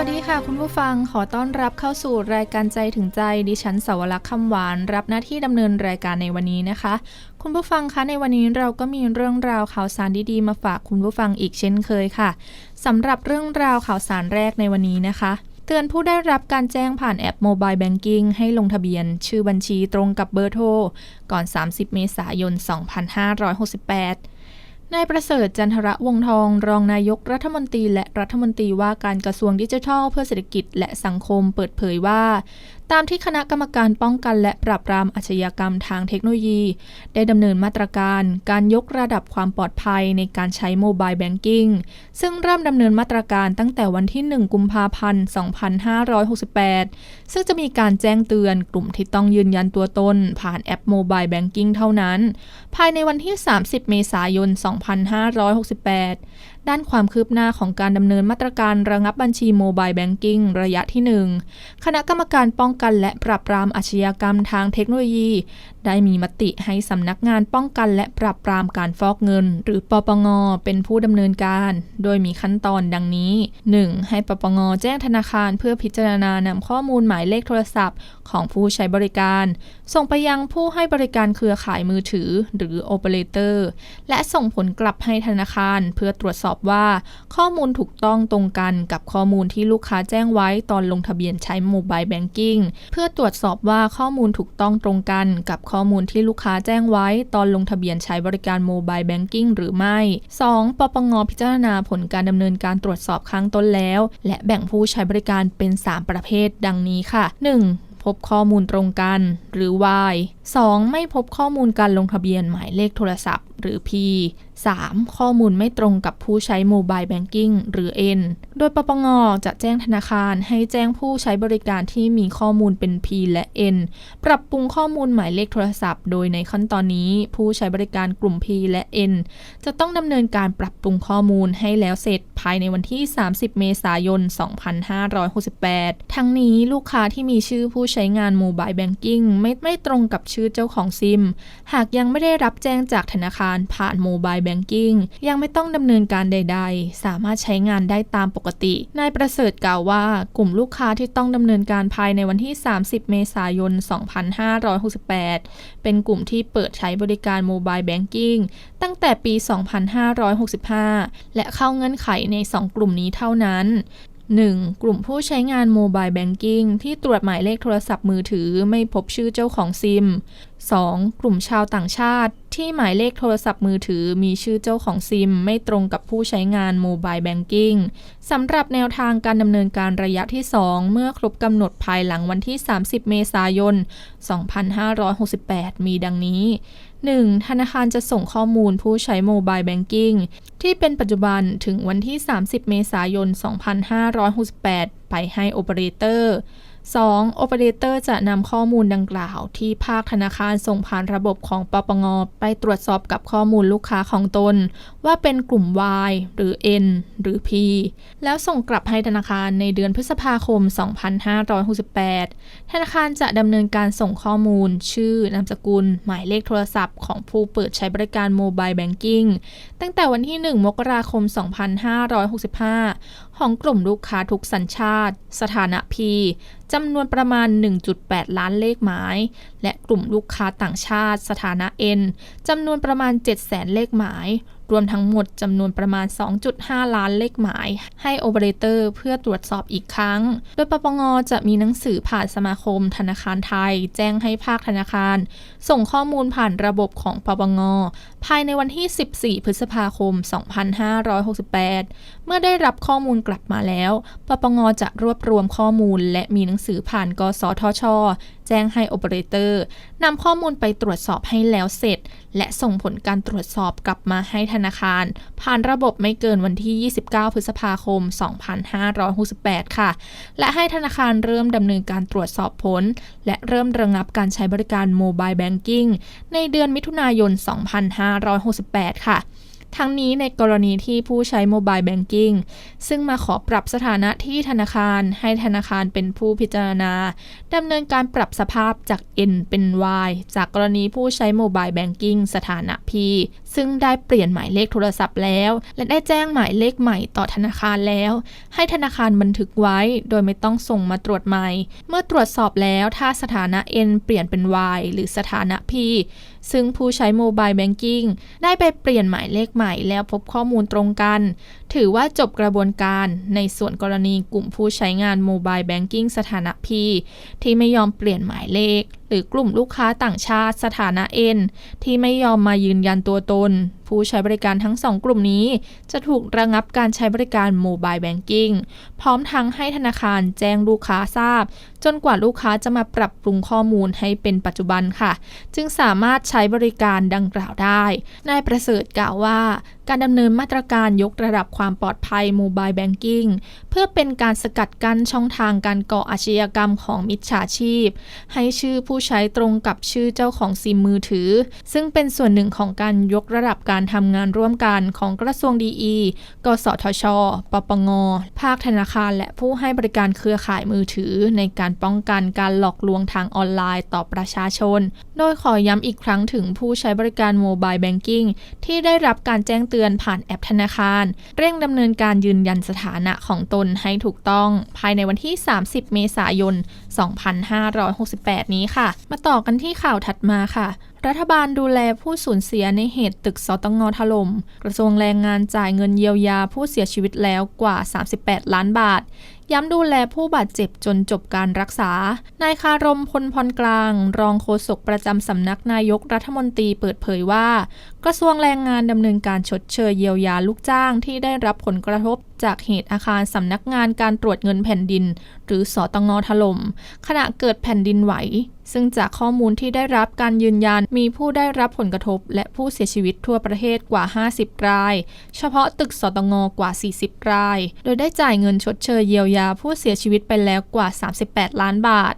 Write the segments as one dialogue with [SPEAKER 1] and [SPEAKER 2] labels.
[SPEAKER 1] วัสดีค่ะคุณผู้ฟังขอต้อนรับเข้าสู่รายการใจถึงใจดิฉันสาวรักษ์คำหวาน รับหน้าที่ดำเนินรายการในวันนี้นะคะ คุณผู้ฟังคะในวันนี้เราก็มีเรื่องราวข่าวสารดีๆมาฝากคุณผู้ฟังอีกเช่นเคยค่ะสำหรับเรื่องราวข่าวสารแรกในวันนี้นะคะเตือนผู้ได้รับการแจ้งผ่านแอปโมบายแบงกิ้งให้ลงทะเบียน ชื่อบัญชีตรงกับเบอร์โทรก่อน 30 เมษายน 2568 นายประเสริฐจันทระวงทอง รองนายกรัฐมนตรีและรัฐมนตรีว่าการกระทรวงดิจิทัลเพื่อเศรษฐกิจและสังคมเปิดเผยว่า ตามที่คณะกรรมการป้องกันและปราบปรามอาชญากรรมทางเทคโนโลยี ได้ดำเนินมาตรการการยกระดับความปลอดภัยในการใช้โมบายแบงกิ้งซึ่งเริ่มดำเนินมาตรการตั้งแต่วันที่ 1 กุมภาพันธ์ 2568 ซึ่งจะมีการแจ้งเตือนกลุ่มที่ต้องยืนยันตัวตน ผ่านแอปโมบายแบงกิ้งเท่านั้น ภายในวันที่ 30 เมษายน 2568ด้านความคืบหน้าของการดำเนินมาตรการระงับบัญชีโมบายแบงกิ้งระยะที่ 1 คณะกรรมการป้องกันและปราบปรามอาชญากรรมทางเทคโนโลยี ได้มีมติให้สำนักงานป้องกันและปราบปรามการฟอกเงิน หรือปปง เป็นผู้ดำเนินการ โดยมีขั้นตอนดังนี้ 1. ให้ปปง แจ้งธนาคารเพื่อพิจารณานำข้อมูลหมายเลขโทรศัพท์ ของผู้ใช้บริการ ส่งไปยังผู้ให้บริการเครือข่ายมือถือ หรือโอเปอเรเตอร์และส่งผลกลับให้ธนาคาร เพื่อตรวจสอบว่า ข้อมูลถูกต้องตรงกันกับข้อมูลที่ลูกค้าแจ้งไว้ตอนลงทะเบียนใช้โมบายแบงกิ้งเพื่อตรวจสอบว่าข้อมูลถูกต้องตรงกันกับข้อมูลที่ลูกค้าแจ้งไว้ตอนลงทะเบียนใช้บริการโมบายแบงกิ้งหรือไม่ 2. ปปงพิจารณาผลการดำเนินการตรวจสอบข้งต้นแล้ว และแบ่งผู้ใช้บริการเป็น 3 ประเภทดังนี้ค่ะ 1. พบข้อมูลตรงกัน หรือ Y 2. ไม่พบข้อมูลการลงทะเบียนหมายเลขโทรศัพท์ หรือ P 3. ข้อมูลไม่ตรงกับผู้ใช้โมบายแบงกิ้งหรือ N โดยปปงจะแจ้งธนาคารให้แจ้งผู้ใช้บริการที่มีข้อมูลเป็น P และ N ปรับปรุงข้อมูลหมายเลขโทรศัพท์ โดยในขั้นตอนนี้ ผู้ใช้บริการกลุ่ม P และ N จะต้องดำเนินการปรับปรุงข้อมูลให้แล้วเสร็จภายในวันที่ 30 เมษายน 2568 ทั้งนี้ลูกค้าที่มีชื่อผู้ใช้งานโมบายแบงกิ้งไม่ไม่ตรงกับชื่อเจ้าของซิม หากยังไม่ได้รับแจ้งจากธนาคารผ่านโมบายบงกิ้งยังไม่ต้องดำเนินการใด ๆ สามารถใช้งานได้ตามปกติ นายประเสริฐกล่าวว่า กลุ่มลูกค้าที่ต้องดำเนินการภายในวันที่ 30 เมษายน 2568 เป็นกลุ่มที่เปิดใช้บริการโมบายแบงกิ้งตั้งแต่ปี 2565 และเข้าเงื่อนไขใน 2 กลุ่มนี้เท่านั้น 1. กลุ่มผู้ใช้งานโมบายแบงกิ้งที่ตรวจหมายเลขโทรศัพท์มือถือไม่พบชื่อเจ้าของซิม 2. กลุ่มชาวต่างชาติ ที่หมายเลขโทรศัพท์มือถือมีชื่อเจ้าของซิม ไม่ตรงกับผู้ใช้งานโมบายแบงกิ้งสำหรับแนวทางการดำเนินการระยะที่ 2 เมื่อครบกำหนดภายหลังวันที่ 30 เมษายน 2568 มีดังนี้ 1. ธนาคารจะส่งข้อมูลผู้ใช้โมบายแบงกิ้งที่เป็นปัจจุบันถึงวันที่ 30 เมษายน 2568 ไปให้โอเปอเรเตอร์ 2. โอเปอเรเตอร์จะนำข้อมูลดังกล่าว ที่ภาคธนาคารส่งผ่านระบบของปปง ไปตรวจสอบกับข้อมูลลูกค้าของตน ว่าเป็นกลุ่ม Y หรือ N หรือ P แล้วส่งกลับให้ธนาคารในเดือนพฤษภาคม 2568 ธนาคารจะดำเนินการส่งข้อมูล ชื่อนามสกุล หมายเลขโทรศัพท์ของผู้เปิดใช้บริการโมบายแบงกิ้งตั้งแต่วันที่ 1 มกราคม 2565 ของกลุ่มลูกค้าทุกสัญชาติ สถานะ P จำนวนประมาณ 1.8 ล้านเลขหมาย และกลุ่มลูกค้าต่างชาติ สถานะ N จำนวนประมาณ 700,000 เลขหมาย รวมทั้งหมดจำนวนประมาณ 2.5 ล้านเลขหมาย ให้โอเปอเรเตอร์เพื่อตรวจสอบอีกครั้ง โดยปปงจะมีหนังสือผ่านสมาคมธนาคารไทย แจ้งให้ภาคธนาคาร ส่งข้อมูลผ่านระบบของปปง ภายในวันที่ 14 พฤษภาคม 2568 เมื่อได้รับข้อมูลกลับมาแล้ว ปปงจะรวบรวมข้อมูล และมีหนังสือผ่านกสทช แจ้งให้โอเปอเรเตอร์นำข้อมูลไปตรวจสอบให้แล้วเสร็จ และส่งผลการตรวจสอบกลับมาให้ธนาคาร ผ่านระบบไม่เกินวันที่ 29 พฤษภาคม 2568 ค่ะ และให้ธนาคารเริ่มดำเนินการตรวจสอบผล และเริ่มระงับการใช้บริการโมบายแบงกิ้งในเดือนมิถุนายน 2568 ค่ะ ทั้งนี้ในกรณีที่ผู้ใช้โมบายแบงกิ้งซึ่งมาขอปรับสถานะที่ธนาคาร ให้ธนาคารเป็นผู้พิจารณาดำเนินการปรับสภาพจาก N เป็น Y จากกรณีผู้ใช้โมบายแบงกิ้งสถานะ P ซึ่งได้เปลี่ยนหมายเลขโทรศัพท์แล้ว และได้แจ้งหมายเลขใหม่ต่อธนาคารแล้ว ให้ธนาคารบันทึกไว้ โดยไม่ต้องส่งมาตรวจใหม่ เมื่อตรวจสอบแล้วถ้าสถานะ N เปลี่ยนเป็น Y หรือสถานะ P ซึ่งผู้ใช้โมบายแบงกิ้งได้ไปเปลี่ยนหมายเลขใหม่แล้วพบข้อมูลตรงกัน ถือว่าจบกระบวนการในส่วนกรณีกลุ่มผู้ใช้งานโมบายแบงกิ้งสถานะ P ที่ไม่ยอมเปลี่ยนหมายเลข หรือกลุ่มลูกค้าต่างชาติสถานะ N ที่ไม่ยอมมายืนยันตัวตน ผู้ใช้บริการทั้งสองกลุ่มนี้ จะถูกระงับการใช้บริการโมบายแบงกิ้งพร้อมทั้งให้ธนาคารแจ้งลูกค้าทราบ จนกว่าลูกค้าจะมาปรับปรุงข้อมูลให้เป็นปัจจุบันค่ะ จึงสามารถใช้บริการดังกล่าวได้นายประเสริฐกล่าวว่า การดำเนินมาตรการยกระดับความปลอดภัยโมบายแบงกิ้งเพื่อเป็นการสกัดกั้นช่องทางการก่ออาชญากรรมของมิจฉาชีพ ให้ชื่อผู้ใช้ตรงกับชื่อเจ้าของซิมมือถือ ซึ่งเป็นส่วนหนึ่งของการยกระดับการการทำงานร่วมกันของกระทรวงดีอีกสทช ปปง ภาคธนาคาร และผู้ให้บริการเครือข่ายมือถือ ในการป้องกันการหลอกลวงทางออนไลน์ต่อประชาชน โดยขอย้ำอีกครั้งถึงผู้ใช้บริการโมบายแบงกิ้งที่ได้รับการแจ้งเตือนผ่านแอปธนาคาร เร่งดำเนินการยืนยันสถานะของตนให้ถูกต้อง ภายในวันที่ 30 เมษายน 2568 นี้ค่ะ มาต่อกันที่ข่าวถัดมาค่ะ รัฐบาลดูแลผู้สูญเสียในเหตุตึกสตงถล่ม กระทรวงแรงงานจ่ายเงินเยียวยาผู้เสียชีวิตแล้วกว่า 38 ล้านบาท ย้ำดูแลผู้บาดเจ็บจนจบการรักษา นายคารมพลพรกลาง รองโฆษกประจำสำนักนายกรัฐมนตรีเปิดเผยว่า กระทรวงแรงงานดำเนินการชดเชยเยียวยาลูกจ้างที่ได้รับผลกระทบจากเหตุอาคารสำนักงานการตรวจเงินแผ่นดิน หรือสอตงถล่มขณะเกิดแผ่นดินไหว ซึ่งจากข้อมูลที่ได้รับการยืนยันมีผู้ได้รับผลกระทบ และผู้เสียชีวิตทั่วประเทศกว่า 50 ราย เฉพาะตึกสตงกว่า 40 ราย โดยได้จ่ายเงินชดเชยเยียวยาผู้เสียชีวิตไปแล้วกว่า 38 ล้านบาท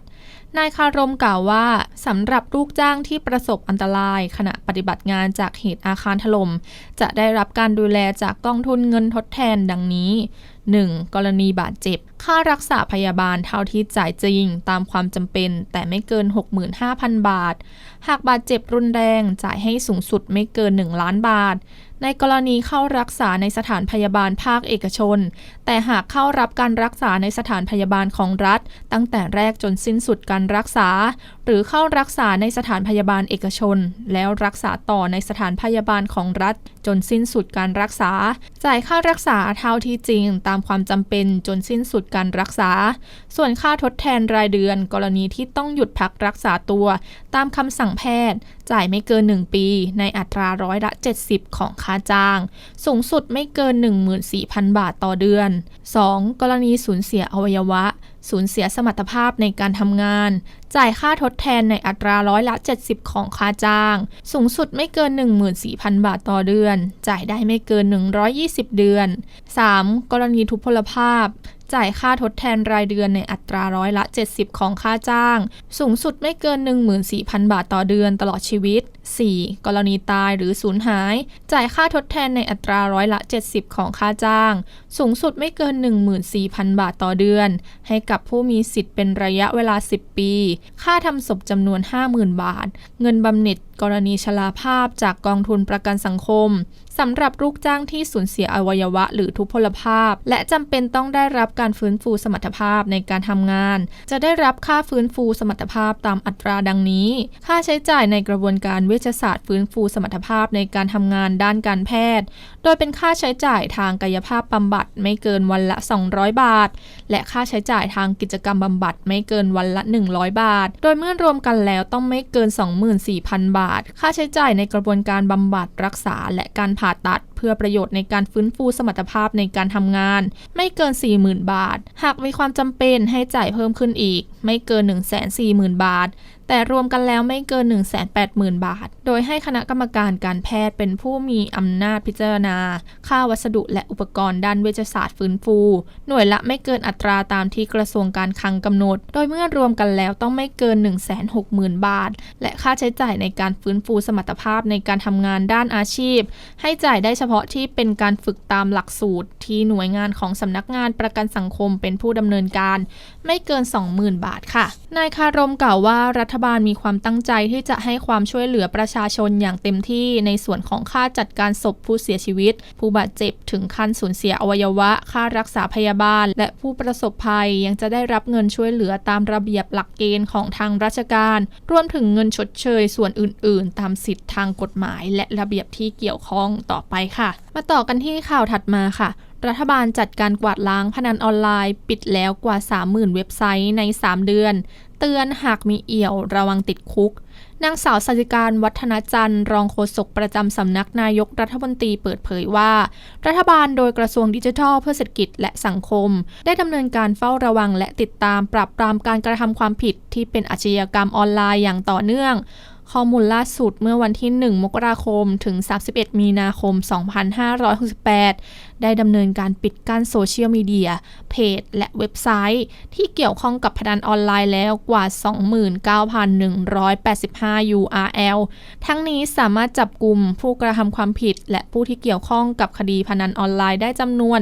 [SPEAKER 1] นายคารมกล่าวว่าสำหรับลูกจ้างที่ประสบอันตราย ขณะปฏิบัติงานจากเหตุอาคารถล่มจะได้รับการดูแลจากกองทุนเงินทดแทนดังนี้ 1. กรณีบาดเจ็บ ค่ารักษาพยาบาลเท่าที่จ่ายจริง ตามความจำเป็น แต่ไม่เกิน 65,000 บาท หากบาดเจ็บรุนแรงจ่ายให้สูงสุดไม่เกิน 1 ล้านบาท ในกรณีเข้ารักษาในสถานพยาบาลภาคเอกชน แต่หากเข้ารับการรักษาในสถานพยาบาลของรัฐ ตั้งแต่แรกจนสิ้นสุดการรักษา หรือเข้ารักษาในสถานพยาบาลเอกชน แล้วรักษาต่อในสถานพยาบาลของรัฐ จนสิ้นสุดการรักษา จ่ายค่ารักษาเท่าที่จริง ตามความจำเป็นจนสิ้นสุดการรักษา ส่วนค่าทดแทนรายเดือน กรณีที่ต้องหยุดพักรักษาตัว ตามคำสั่งแพทย์ จ่ายไม่เกิน 1 ปี ในอัตราร้อยละ 70 ของค่าค่าจ้าง สูงสุดไม่เกิน 14,000 บาทต่อเดือน 2. กรณีสูญเสียอวัยวะ สูญเสียสมรรถภาพในการทำงาน จ่ายค่าทดแทนในอัตราร้อยละ 70 ของค่าจ้าง สูงสุดไม่เกิน 14,000 บาทต่อเดือน จ่ายได้ไม่เกิน 120 เดือน 3. กรณีทุพพลภาพ จ่ายค่าทดแทนรายเดือนในอัตราร้อยละ 70 ของค่าจ้าง สูงสุดไม่เกิน 14,000 บาทต่อเดือนตลอดชีวิต 4. กรณีตายหรือสูญหาย จ่ายค่าทดแทนในอัตราร้อยละ 70 ของค่าจ้าง สูงสุดไม่เกิน 14,000 บาทต่อเดือน ให้กับผู้มีสิทธิ์เป็นระยะเวลา 10 ปี ค่าทำศพจำนวน 50,000 บาท เงินบำเหน็จกรณีชราภาพจากกองทุนประกันสังคมสำหรับลูกจ้างที่สูญเสียอวัยวะหรือทุพพลภาพ และจำเป็นต้องได้รับการฟื้นฟูสมรรถภาพในการทำงาน จะได้รับค่าฟื้นฟูสมรรถภาพตามอัตราดังนี้ ค่าใช้จ่ายในกระบวนการเวชศาสตร์ฟื้นฟูสมรรถภาพในการทำงานด้านการแพทย์ โดยเป็นค่าใช้จ่ายทางกายภาพบำบัดไม่เกินวันละ 200 บาท และค่าใช้จ่ายทางกิจกรรมบำบัดไม่เกินวันละ 100 บาท โดยเมื่อรวมกันแล้วต้องไม่เกิน 24,000 บาท ค่าใช้จ่ายในกระบวนการบำบัดรักษาและการผ่าตัด พื่อประโยชน์ในการฟื้นฟูสมรรถภาพในการทำงาน ไม่เกิน 40,000 บาท หากมีความจำเป็นให้จ่ายเพิ่มขึ้นอีก ไม่เกิน 140,000 บาท แต่รวมกันแล้วไม่เกิน 180,000 บาท โดยให้คณะกรรมการการแพทย์เป็นผู้มีอำนาจพิจารณา ค่าวัสดุและอุปกรณ์ด้านเวชศาสตร์ฟื้นฟู หน่วยละไม่เกินอัตราตามที่กระทรวงการคลังกำหนด โดยเมื่อรวมกันแล้วต้องไม่เกิน 160,000 บาท และค่าใช้จ่ายในการฟื้นฟูสมรรถภาพในการทำงานด้านอาชีพ ให้จ่ายได้เฉพาะที่เป็นการฝึกตามหลักสูตร ที่หน่วยงานของสำนักงานประกันสังคมเป็นผู้ดำเนินการ ไม่เกิน 20,000 บาทค่ะ นายคารมกล่าวว่ารัฐบาลมีความตั้งใจที่จะให้ความช่วยเหลือประชาชนอย่างเต็มที่ในส่วนของค่าจัดการศพผู้เสียชีวิต ผู้บาดเจ็บถึงขั้นสูญเสียอวัยวะ ค่ารักษาพยาบาล และผู้ประสบภัยยังจะได้รับเงินช่วยเหลือตามระเบียบหลักเกณฑ์ของทางราชการ รวมถึงเงินชดเชยส่วนอื่น ๆ ตามสิทธิทางกฎหมาย และระเบียบที่เกี่ยวข้องต่อไปค่ะมาต่อกันที่ข่าวถัดมาค่ะ รัฐบาลจัดการกวาดล้างพนันออนไลน์ ปิดแล้วกว่า 30,000 เว็บไซต์ใน 3 เดือน เตือนหากมีเอี่ยวระวังติดคุกนางสาวสัจการวัฒนจันทร์ รองโฆษกประจำสำนักนายกรัฐมนตรีเปิดเผยว่า รัฐบาลโดยกระทรวงดิจิทัลเพื่อเศรษฐกิจและสังคม ได้ดำเนินการเฝ้าระวังและติดตามปรับปรามการกระทำความผิดที่เป็นอาชญากรรมออนไลน์อย่างต่อเนื่อง ข้อมูลล่าสุดเมื่อวันที่ 1 มกราคม ถึง 31 มีนาคม 2568 ได้ดำเนินการปิดกั้นโซเชียลมีเดีย เพจ และเว็บไซต์ ที่เกี่ยวข้องกับพนันออนไลน์แล้วกว่า 29,185 URL ทั้งนี้สามารถจับกลุ่มผู้กระทำความผิด และผู้ที่เกี่ยวข้องกับคดีพนันออนไลน์ได้จำนวน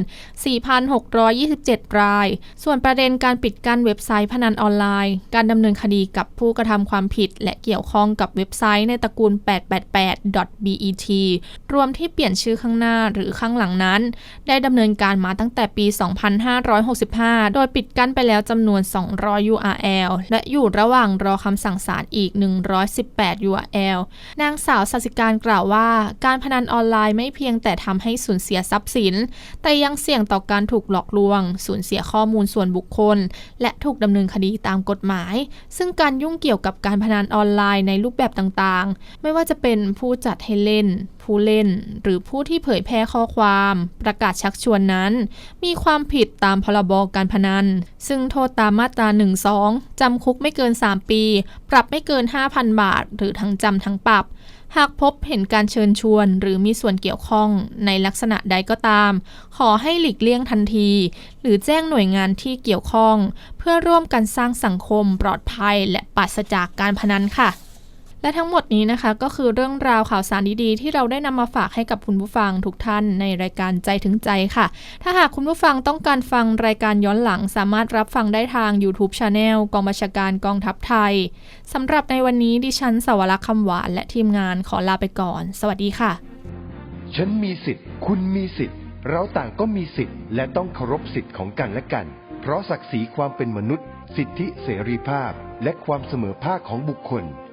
[SPEAKER 1] 4,627 ราย ส่วนประเด็นการปิดกั้นเว็บไซต์พนันออนไลน์ การดำเนินคดีกับผู้กระทำความผิด และเกี่ยวข้องกับเว็บไซต์ในตระกูล 888.bet รวมที่เปลี่ยนชื่อข้างหน้าหรือข้างหลังนั้นได้ดำเนินการมาตั้งแต่ปี 2565 โดยปิดกั้นไปแล้วจำนวน 200 URL และอยู่ระหว่างรอคำสั่งศาลอีก 118 URL นางสาวสัสิการกล่าวว่า การพนันออนไลน์ไม่เพียงแต่ทำให้สูญเสียทรัพย์สิน แต่ยังเสี่ยงต่อการถูกหลอกลวง สูญเสียข้อมูลส่วนบุคคล และถูกดำเนินคดีตามกฎหมาย ซึ่งการยุ่งเกี่ยวกับการพนันออนไลน์ในรูปแบบต่างๆ ไม่ว่าจะเป็นผู้จัดให้เล่น ผู้เล่น หรือผู้ที่เผยแพร่ข้อความ ประกาศชักชวนนั้น มีความผิดตามพรบการพนัน ซึ่งโทษตามมาตรา 1-2 จำคุกไม่เกิน 3 ปี ปรับไม่เกิน 5,000 บาท หรือทั้งจำทั้งปรับ หากพบเห็นการเชิญชวน หรือมีส่วนเกี่ยวข้องในลักษณะใดก็ตาม ขอให้หลีกเลี่ยงทันที หรือแจ้งหน่วยงานที่เกี่ยวข้อง เพื่อร่วมกันสร้างสังคมปลอดภัย และปราศจากการพนันค่ะ และทั้งหมดนี้นะคะก็คือเรื่องราวข่าวสารดีๆ ที่เราได้นำมาฝากให้กับคุณผู้ฟังทุกท่านในรายการใจถึงใจค่ะ ถ้าหากคุณผู้ฟังต้องการฟังรายการย้อนหลัง สามารถรับฟังได้ทาง YouTube c h a n e l กองบัญชาการกองทัพไทยสำหรับในวันนี้ดิฉันสวรักษ์คำหวาน และทีมงานขอลาไปก่อน สวัสดีค่ะ
[SPEAKER 2] ฉันมีสิทธิ์ คุณมีสิทธิ์ เราต่างก็มีสิทธิ์ และต้องเคารพสิทธิ์ของกันและกัน เพราะศักดิ์ศรีความเป็นมนุษย์ สิทธิเสรีภาพ และความเสมอภาคของบุคคล